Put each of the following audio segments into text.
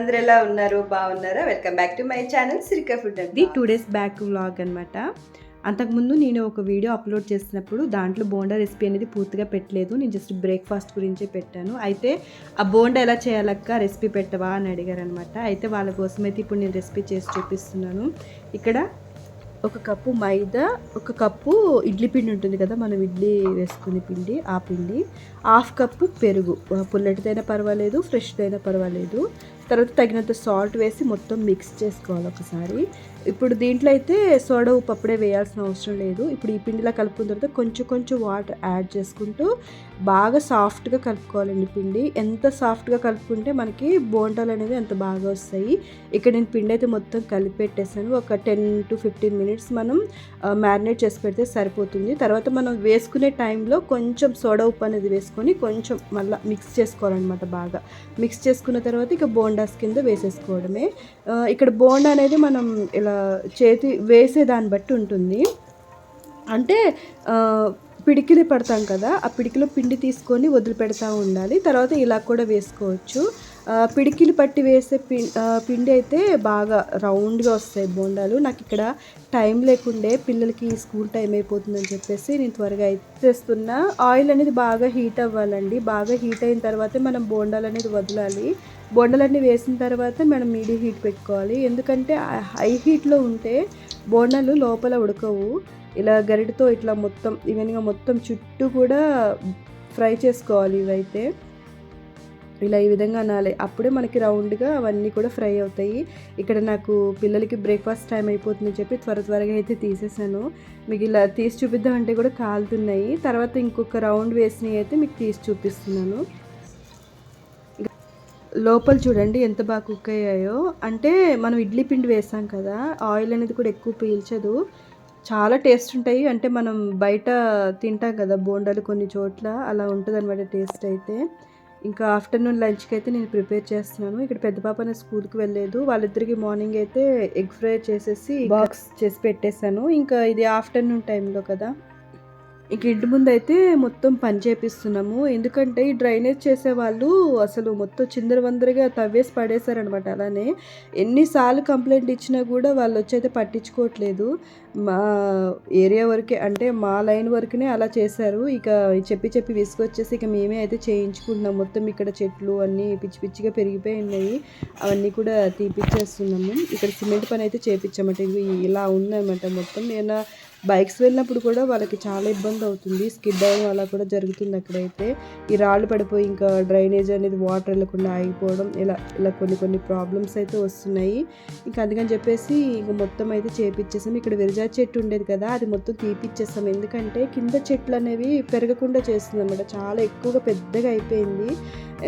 అందరు ఎలా ఉన్నారు? బాగున్నారా? Welcome back to my channel Sirca food అండి టూ డేస్ బ్యాక్ వ్లాగ్ అనమాట అంతకుముందు నేను ఒక వీడియో అప్లోడ్ చేసినప్పుడు దాంట్లో బోండా రెసిపీ అనేది పూర్తిగా పెట్టలేదు. నేను జస్ట్ బ్రేక్ఫాస్ట్ గురించే పెట్టాను. అయితే ఆ బోండా ఎలా చేయాలక్క రెసిపీ పెట్టవా అని అడిగారు అనమాట అయితే వాళ్ళ కోసం అయితే ఇప్పుడు నేను రెసిపీ చేసి చూపిస్తున్నాను. ఇక్కడ ఒక కప్పు మైదా ఒక కప్పు ఇడ్లీ పిండి ఉంటుంది కదా మనం ఇడ్లీ వేసుకునే పిండి ఆ పిండి. హాఫ్ కప్పు పెరుగు. పుల్లటిదైనా పర్వాలేదు ఫ్రెష్దైనా పర్వాలేదు. తర్వాత తగినంత సాల్ట్ వేసి మొత్తం మిక్స్ చేసుకోవాలి ఒకసారి. ఇప్పుడు దీంట్లో అయితే సోడా ఉప్పు అప్పుడే వేయాల్సిన అవసరం లేదు. ఇప్పుడు ఈ పిండిలా కలుపుకున్న తర్వాత కొంచెం కొంచెం వాటర్ యాడ్ చేసుకుంటూ బాగా సాఫ్ట్గా కలుపుకోవాలండి పిండి. ఎంత సాఫ్ట్గా కలుపుకుంటే మనకి బోండాలు అనేవి అంత బాగా వస్తాయి. ఇక్కడ నేను పిండి అయితే మొత్తం కలిపి పెట్టేసాను ఒక టెన్ టు ఫిఫ్టీన్ మినిట్స్ మనం మ్యారినేట్ చేసి పెడితే సరిపోతుంది. తర్వాత మనం వేసుకునే టైంలో కొంచెం సోడా ఉప్పు అనేది వేసుకుంటాం వేసుకొని కొంచెం మళ్ళీ మిక్స్ చేసుకోవాలన్నమాట బాగా. మిక్స్ చేసుకున్న తర్వాత ఇక బోండాస్ కింద వేసేసుకోవడమే. ఇక్కడ బోండా అనేది మనం ఇలా చేతి వేసే దాన్ని బట్టి ఉంటుంది. అంటే ఆ, పిడికిలి కదా ఆ పిడికిలో పిండి తీసుకొని వదిలిపెడతా ఉండాలి. తర్వాత ఇలా కూడా వేసుకోవచ్చు. పిడికిలు పట్టి వేసే పి పిండి అయితే బాగా రౌండ్గా వస్తాయి బోండాలు. నాకు ఇక్కడ టైం లేకుండే పిల్లలకి స్కూల్ టైం అయిపోతుందని చెప్పేసి నేను త్వరగా చేస్తున్నా ఆయిల్ అనేది బాగా హీట్ అవ్వాలండి. బాగా హీట్ అయిన తర్వాతే మనం బోండాలు అనేది వదలాలి. బోండాలన్నీ వేసిన తర్వాత మనం మీడియం హీట్ పెట్టుకోవాలి. ఎందుకంటే హై హీట్లో ఉంటే బోండాలు లోపల ఉడకవు. ఇలా గరిటతో ఇట్లా మొత్తం ఈవెన్గా మొత్తం చుట్టూ కూడా ఫ్రై చేసుకోవాలి ఇవైతే. ఇలా ఈ విధంగా అనాలి. అప్పుడే మనకి రౌండ్గా అవన్నీ కూడా ఫ్రై అవుతాయి. ఇక్కడ నాకు పిల్లలకి బ్రేక్ఫాస్ట్ టైం అయిపోతుందని చెప్పి త్వర త్వరగా అయితే తీసేసాను. మీకు ఇలా తీసి చూపిద్దామంటే కూడా కాలుతున్నాయి. తర్వాత ఇంకొక రౌండ్ వేసినవి అయితే మీకు తీసి చూపిస్తున్నాను. లోపల చూడండి ఎంత బాగా కుక్ అయ్యాయో. అంటే మనం ఇడ్లీ పిండి వేసాం కదా ఆయిల్ అనేది కూడా ఎక్కువ పీల్చదు. చాలా టేస్ట్ ఉంటాయి. అంటే మనం బయట తింటాం కదా బోండాలు కొన్ని చోట్ల అలా ఉంటుంది అనమాట టేస్ట్ అయితే. ఇంకా ఆఫ్టర్నూన్ లంచ్కి అయితే నేను ప్రిపేర్ చేస్తున్నాను. ఇక్కడ పెద్ద పాప నా స్కూల్కి వెళ్ళలేదు. వాళ్ళిద్దరికి మార్నింగ్ అయితే ఎగ్ ఫ్రై చేసేసి బాక్స్ చేసి పెట్టేశాను. ఇంకా ఇది ఆఫ్టర్నూన్ టైంలో కదా. ఇంక ఇంటి ముందు అయితే మొత్తం పని చేపిస్తున్నాము. ఎందుకంటే ఈ డ్రైనేజ్ చేసే వాళ్ళు అసలు మొత్తం చిందరవందరగా తవ్వేసి పడేశారనమాట అలానే. ఎన్నిసార్లు కంప్లైంట్ ఇచ్చినా కూడా వాళ్ళు వచ్చి అయితే పట్టించుకోవట్లేదు. మా ఏరియా వరకే అంటే మా లైన్ వరకునే అలా చేశారు. ఇక చెప్పి చెప్పి విసుకొచ్చేసి ఇక మేమే అయితే చేయించుకుంటున్నాం. మొత్తం ఇక్కడ చెట్లు అన్నీ పిచ్చి పిచ్చిగా పెరిగిపోయి ఉన్నాయి. అవన్నీ కూడా తీపిచ్చేస్తున్నాము. ఇక్కడ సిమెంట్ పని అయితే చేపించామంటే ఇవి ఇలా ఉందన్నమాట మొత్తం. ఏమైనా బైక్స్ వెళ్ళినప్పుడు కూడా వాళ్ళకి చాలా ఇబ్బంది అవుతుంది. స్కిడ్ అవ్వడం అలా కూడా జరుగుతుంది అక్కడైతే. ఈ రాళ్ళు పడిపోయి ఇంకా డ్రైనేజ్ అనేది వాటర్ వెళ్ళకుండా ఆగిపోవడం ఇలా ఇలా కొన్ని కొన్ని ప్రాబ్లమ్స్ అయితే వస్తున్నాయి. ఇంకా అందుకని చెప్పేసి ఇంక మొత్తం అయితే చేపిచ్చేసాం. ఇక్కడ విరజా చెట్టు ఉండేది కదా అది మొత్తం తీపిచ్చేసాం. ఎందుకంటే కింద చెట్లు అనేవి పెరగకుండా చేస్తుంది అనమాట చాలా ఎక్కువగా పెద్దగా అయిపోయింది.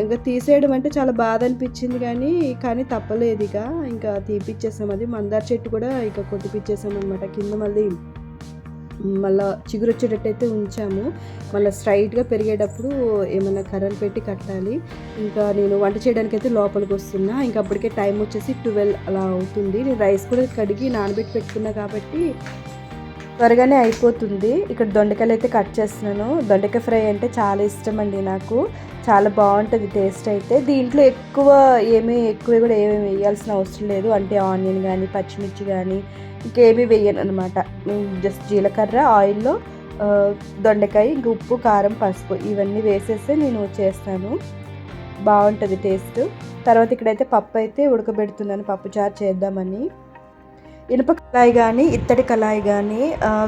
ఇంకా తీసేయడం అంటే చాలా బాధ అనిపించింది కానీ కానీ తప్పలేదు ఇక. ఇంకా తీపిచ్చేసాం అది. మందార చెట్టు కూడా ఇక కొట్టిపిచ్చేసాం అనమాట కింద మళ్ళీ మళ్ళీ చిగురు వచ్చేటట్టయితే ఉంచాము. మళ్ళీ స్ట్రైట్గా పెరిగేటప్పుడు ఏమైనా కర్రలు పెట్టి కట్టాలి. ఇంకా నేను వంట చేయడానికి అయితే లోపలికి వస్తున్నా. ఇంకా అప్పటికే టైం వచ్చేసి ట్వెల్వ్ అలా అవుతుంది. నేను రైస్ కూడా కడిగి నానబెట్టి పెట్టుకున్నా కాబట్టి త్వరగానే అయిపోతుంది. ఇక్కడ దొండకాయలు అయితే కట్ చేస్తున్నాను. దొండకాయ ఫ్రై అంటే చాలా ఇష్టం అండి నాకు. చాలా బాగుంటుంది టేస్ట్ అయితే. దీంట్లో ఎక్కువ ఏమీ ఎక్కువ కూడా ఏమేమి వేయాల్సిన అవసరం లేదు. అంటే ఆనియన్ కానీ పచ్చిమిర్చి కానీ ఇంకేమీ వేయను అనమాట జస్ట్ జీలకర్ర ఆయిల్లో దొండకాయ ఇంక ఉప్పు కారం పసుపు ఇవన్నీ వేసేస్తే నేను చేస్తాను. బాగుంటుంది టేస్ట్ తర్వాత ఇక్కడైతే పప్పు అయితే ఉడకబెడుతున్నాను పప్పు చారు చేద్దామని. ఇనుప కళాయి కానీ ఇత్తడి కళాయి కానీ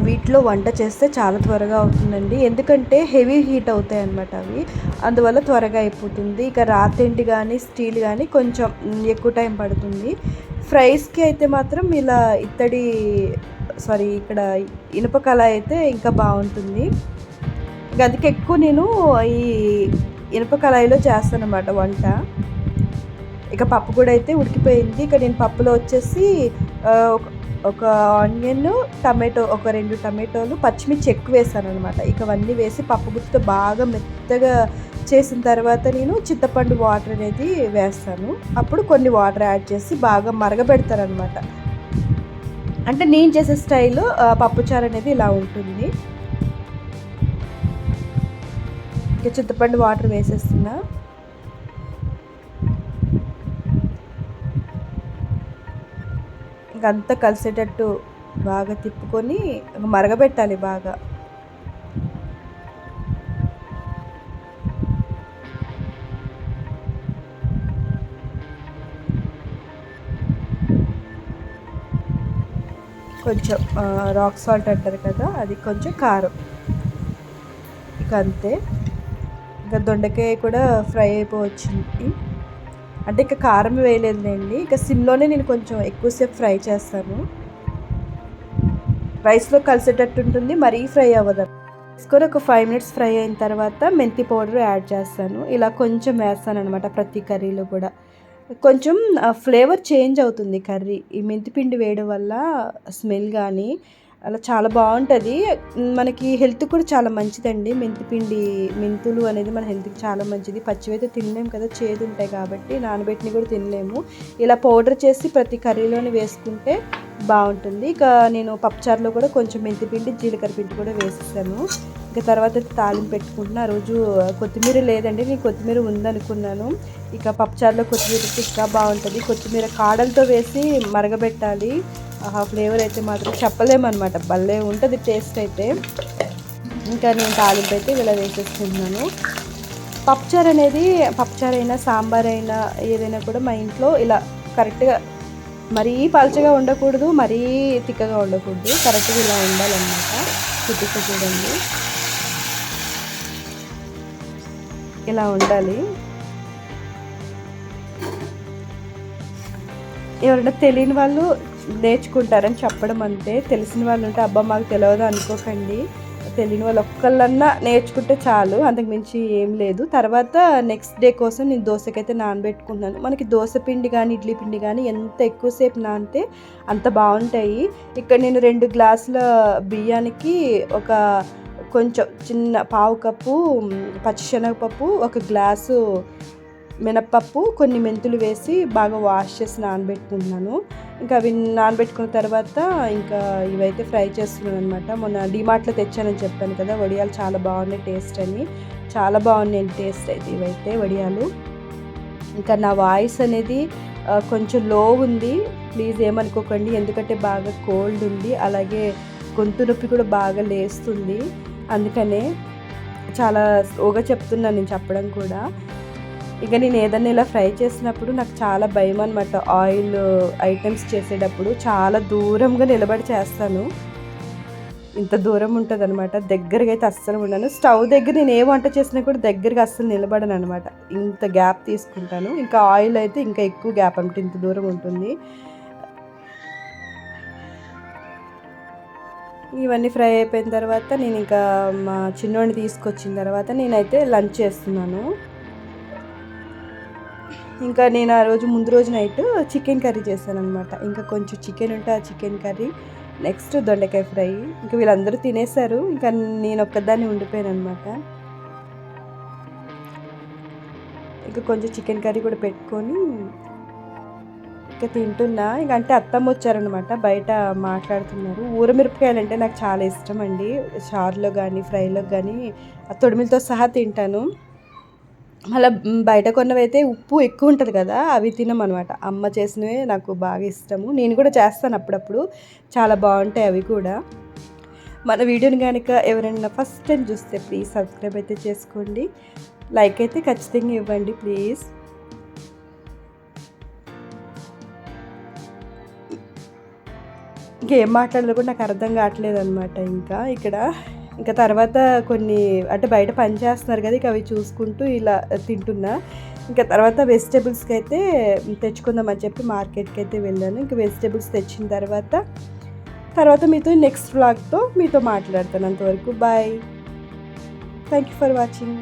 వీటిలో వంట చేస్తే చాలా త్వరగా అవుతుందండి. ఎందుకంటే హెవీ హీట్ అవుతాయి అన్నమాట అవి. అందువల్ల త్వరగా అయిపోతుంది. ఇక రాతింటి కానీ స్టీల్ కానీ కొంచెం ఎక్కువ టైం పడుతుంది. ఫ్రైస్కి అయితే మాత్రం ఇలా ఇత్తడి సారీ ఇక్కడ ఇనుప కళాయి అయితే ఇంకా బాగుంటుంది. ఇక అందుకే ఎక్కువ నేను ఈ ఇనుప కళాయిలో చేస్తాను అనమాట వంట. ఇక పప్పు కూడా అయితే ఉడికిపోయింది. ఇక నేను పప్పులో వచ్చేసి ఒక- ఆనియన్ టమాటో ఒక రెండు టమాటోలు పచ్చిమిర్చి ఎక్కువ వేసాను అనమాట ఇక అవన్నీ వేసి పప్పు గుత్తితో బాగా మెత్తగా చేసిన తర్వాత నేను చింతపండు వాటర్ అనేది వేస్తాను. అప్పుడు కొన్ని వాటర్ యాడ్ చేసి బాగా మరగబెడతారనమాట అంటే నేను చేసే స్టైల్లో పప్పుచారు అనేది ఇలా ఉంటుంది. ఇక చింతపండు వాటర్ వేసేస్తున్నా. ఇంక అంతా కలిసేటట్టు బాగా తిప్పుకొని మరగబెట్టాలి బాగా. కొంచెం రాక్ సాల్ట్ అంటారు కదా అది కొంచెం కారం. ఇక అంతే. ఇంకా దొండకాయ కూడా ఫ్రై అయిపోవచ్చింది. అంటే ఇక కారం వేయలేదులేండి. ఇక సిమ్లోనే నేను కొంచెం ఎక్కువసేపు ఫ్రై చేస్తాను. రైస్లో కలిసేటట్టు ఉంటుంది మరీ ఫ్రై అవ్వదు. వేసుకొని ఒక ఫైవ్ మినిట్స్ ఫ్రై అయిన తర్వాత మెంతి పౌడర్ యాడ్ చేస్తాను. ఇలా కొంచెం వేస్తాను అనమాట ప్రతి కర్రీలో కూడా. కొంచెం ఫ్లేవర్ చేంజ్ అవుతుంది కర్రీ. ఈ మెంతిపిండి వేయడం వల్ల స్మెల్ కానీ అలా చాలా బాగుంటుంది. మనకి హెల్త్ కూడా చాలా మంచిదండి. మెంతిపిండి మెంతులు అనేది మన హెల్త్కి చాలా మంచిది. పచ్చివైతే తినలేము కదా చేదు ఉంటాయి కాబట్టి నానబెట్టిని కూడా తినలేము. ఇలా పౌడర్ చేసి ప్రతి కర్రీలోని వేసుకుంటే బాగుంటుంది. ఇక నేను పప్పుచారులో కూడా కొంచెం మెంతిపిండి జీలకర్ర పిండి కూడా వేసేసాను. ఇక తర్వాత తాలింపు పెట్టుకుంటున్నా. ఆ రోజు కొత్తిమీర లేదండి నేను కొత్తిమీర ఉందనుకున్నాను. ఇక పప్పుచారులో కొత్తిమీర ఇంకా బాగుంటుంది. కొత్తిమీర కాడలతో వేసి మరగబెట్టాలి. ఆ ఫ్లేవర్ అయితే మాత్రం చెప్పలేమన్నమాట. భలే ఉంటుంది టేస్ట్ అయితే. ఇంకా నేను తాలింపు అయితే ఇలా వేసేసుకుంటున్నాను. పప్పుచారు అనేది పప్పుచారు అయినా సాంబార్ అయినా ఏదైనా కూడా మా ఇంట్లో ఇలా కరెక్ట్గా మరీ పలచగా ఉండకూడదు మరీ తిక్కగా ఉండకూడదు. కరెక్ట్గా ఇలా ఉండాలన్నమాట. చూపిస్తే చూడండి. ఇలా ఉండాలి. ఎవరైనా తెలియని వాళ్ళు నేర్చుకుంటారని చెప్పడం అంతే. తెలిసిన వాళ్ళు ఉంటే అబ్బా మాకు తెలియదు అనుకోకండి. తెలియని వాళ్ళు ఒక్కళ్ళన్నా నేర్చుకుంటే చాలు అంతకుమించి ఏం లేదు. తర్వాత నెక్స్ట్ డే కోసం నేను దోశకైతే నానబెట్టుకుంటున్నాను. మనకి దోశ పిండి కానీ ఇడ్లీ పిండి కానీ ఎంత ఎక్కువసేపు నానితే అంత బాగుంటాయి. ఇక్కడ నేను రెండు గ్లాసుల బియ్యానికి ఒక కొంచెం చిన్న పావు కప్పు పచ్చిశనగపప్పు ఒక గ్లాసు మినప్పప్పు కొన్ని మెంతులు వేసి బాగా వాష్ చేసి నానబెట్టుకుంటున్నాను. ఇంకా అవి నానబెట్టుకున్న తర్వాత ఇంకా ఇవైతే ఫ్రై చేస్తున్నాను అనమాట మొన్న డిమార్ట్లో తెచ్చానని చెప్పాను కదా వడియాలు చాలా బాగున్నాయి టేస్ట్ అని. చాలా బాగున్నాయి టేస్ట్ అయితే ఇవైతే వడియాలు. ఇంకా నా వాయిస్ అనేది కొంచెం లో ఉంది. ప్లీజ్ ఏమనుకోకండి ఎందుకంటే బాగా కోల్డ్ ఉంది. అలాగే గొంతు నొప్పి కూడా బాగా లేస్తుంది. అందుకనే చాలా స్లోగా చెప్తున్నాను నేను చెప్పడం కూడా. ఇక నేను ఏదన్నా ఇలా ఫ్రై చేసినప్పుడు నాకు చాలా భయం అనమాట ఆయిల్ ఐటమ్స్ చేసేటప్పుడు చాలా దూరంగా నిలబడి చేస్తాను. ఇంత దూరం ఉంటుంది అనమాట దగ్గరగా అయితే అస్సలు ఉండను. స్టవ్ దగ్గర నేను ఏ వంట చేసినా కూడా దగ్గరగా అస్సలు నిలబడను అనమాట ఇంత గ్యాప్ తీసుకుంటాను. ఇంకా ఆయిల్ అయితే ఇంకా ఎక్కువ గ్యాప్ అంటే ఇంత దూరం ఉంటుంది. ఇవన్నీ ఫ్రై అయిపోయిన తర్వాత నేను ఇంకా మా చిన్నోడిని తీసుకొచ్చిన తర్వాత నేనైతే లంచ్ చేస్తున్నాను. ఇంకా నేను ఆ రోజు ముందు రోజు నైట్ చికెన్ కర్రీ చేశాను అనమాట ఇంకా కొంచెం చికెన్ ఉంటే ఆ చికెన్ కర్రీ నెక్స్ట్ దొండకాయ ఫ్రై. ఇంకా వీళ్ళందరూ తినేశారు. ఇంకా నేను ఒక్కదాన్ని ఉండిపోయాను అనమాట ఇంకా కొంచెం చికెన్ కర్రీ కూడా పెట్టుకొని ఇంకా తింటున్నా. ఇంక అంటే అత్తమ్మ వచ్చారనమాట బయట మాట్లాడుతున్నారు. ఊరమిరపకాయలు అంటే నాకు చాలా ఇష్టం అండి చారులో కానీ ఫ్రైలో కానీ ఆ తొడిమిలతో సహా తింటాను. మళ్ళీ బయట కొన్నవైతే ఉప్పు ఎక్కువ ఉంటుంది కదా అవి తినమనమాట అమ్మ చేసినవే నాకు బాగా ఇష్టము. నేను కూడా చేస్తాను అప్పుడప్పుడు. చాలా బాగుంటాయి అవి కూడా. మన వీడియోని కనుక ఎవరైనా ఫస్ట్ టైం చూస్తే ప్లీజ్ సబ్స్క్రైబ్ అయితే చేసుకోండి. లైక్ అయితే ఖచ్చితంగా ఇవ్వండి ప్లీజ్. ఇంకేం మాట్లాడాలో కూడా నాకు అర్థం కావట్లేదు అనమాట ఇంకా. ఇక్కడ ఇంకా తర్వాత కొన్ని అంటే బయట పని చేస్తున్నారు కదా ఇక అవి చూసుకుంటూ ఇలా తింటున్నా. ఇంకా తర్వాత వెజిటేబుల్స్కి అయితే తెచ్చుకుందామని చెప్పి మార్కెట్కి అయితే వెళ్ళాను. ఇంకా వెజిటేబుల్స్ తెచ్చిన తర్వాత తర్వాత మీతో నెక్స్ట్ వ్లాగ్తో మీతో మాట్లాడతాను అంతవరకు. Bye. Thank you for watching